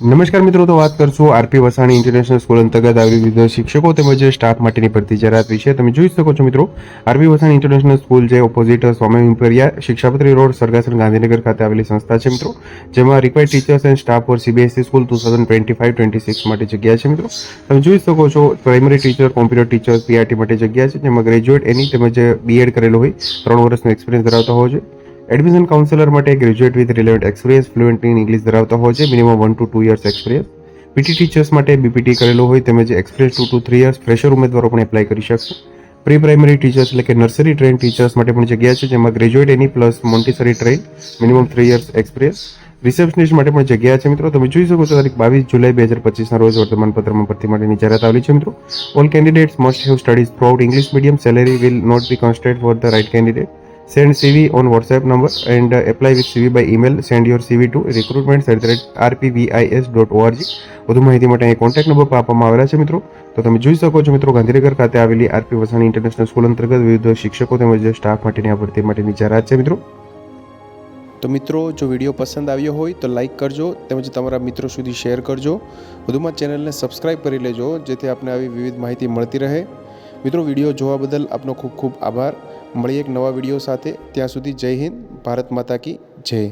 નમસ્કાર મિત્રો, તો વાત કરશું આરપી વસાણી ઇન્ટરનેશનલ સ્કૂલ અંતર્ગત આવી વિવિધ શિક્ષકો તેમજ સ્ટાફ માટેની ભરતી જાહેરાત વિશે. તમે જોઈ શકો છો મિત્રો, આરપી વસાણી ઇન્ટરનેશનલ સ્કૂલ જે opposite Swami Imperia Shikshapatri road Sargasan Gandhinagar ખાતે આવેલી સંસ્થા છે મિત્રો, જેમાં required teachers and staff for CBSE school two thousand twenty five twenty six માટે જગ્યા છે મિત્રો. તમે જોઈ શકો છો primary teacher computer teacher PRT માટે જગ્યા છે, જેમાં ગ્રેજ્યુએટ એની તેમજ બીએડ કરેલો હોય, ત્રણ વર્ષનો એક્સપિરિયન્સ ધરાવતા હોવો જોઈએ એડમિશન કાઉન્સેલર માટે graduate with relevant experience fluent in English ધરાવતા હોય છે. Minimum one to two years experience PT teachers માટે બીપીટી કરેલો હોય તેમજ experience two to three years fresher ઉમેદવારો પણ એપ્લાય કરી શકશે. પ્રી પ્રાઇમરી ટીચર્સ એટલે કે નર્સરી ટ્રેન ટીચર્સ માટે પણ જગ્યા છે, જેમાં graduate any plus Montessori train minimum three years experience receptionist માટે પણ જગ્યા છે મિત્રો. તમે જોઈ શકો છો, તારીખ બાવીસ જુલાઈ બે હજાર પચીસના રોજ વર્તમાનપત્રમાં ભરતી માટેની જાહેરાત આવેલી છે મિત્રો. All candidates must have studies throughout English medium salary will not be constant for the right candidate send CV on WhatsApp number and uh, apply with CV by email. Send your CV to recruitment at rpvis.org. વધુ માહિતી માટે અહીં contact number પર આપવામાં આવેલા છે મિત્રો. તો તમે જોઈ શકો છો મિત્રો ગાંધીનગર ખાતે આવેલી આરપી વસાણી ઇન્ટરનેશનલ સ્કૂલ અંતર્ગત વિવિધ શિક્ષકો તેમજ સ્ટાફ માટેની આ ભરતી માટેની જાહેરાત છે મિત્રો. તો મિત્રો જો વીડિયો પસંદ આવ્યો હોય તો લાઈક કરજો તેમજ તમારા મિત્રો સુધી શેર કરજો. વધુમાં ચેનલને સબસ્ક્રાઇબ કરી લેજો જેથી આપને આવી વિવિધ માહિતી મળતી રહે. મિત્રો વીડિયો જોવા બદલ આપનો ખૂબ ખૂબ આભાર. મળીએ એક નવા વીડિયો સાથે. ત્યાં સુધી જય હિન્દ ભારત માતા કી જય.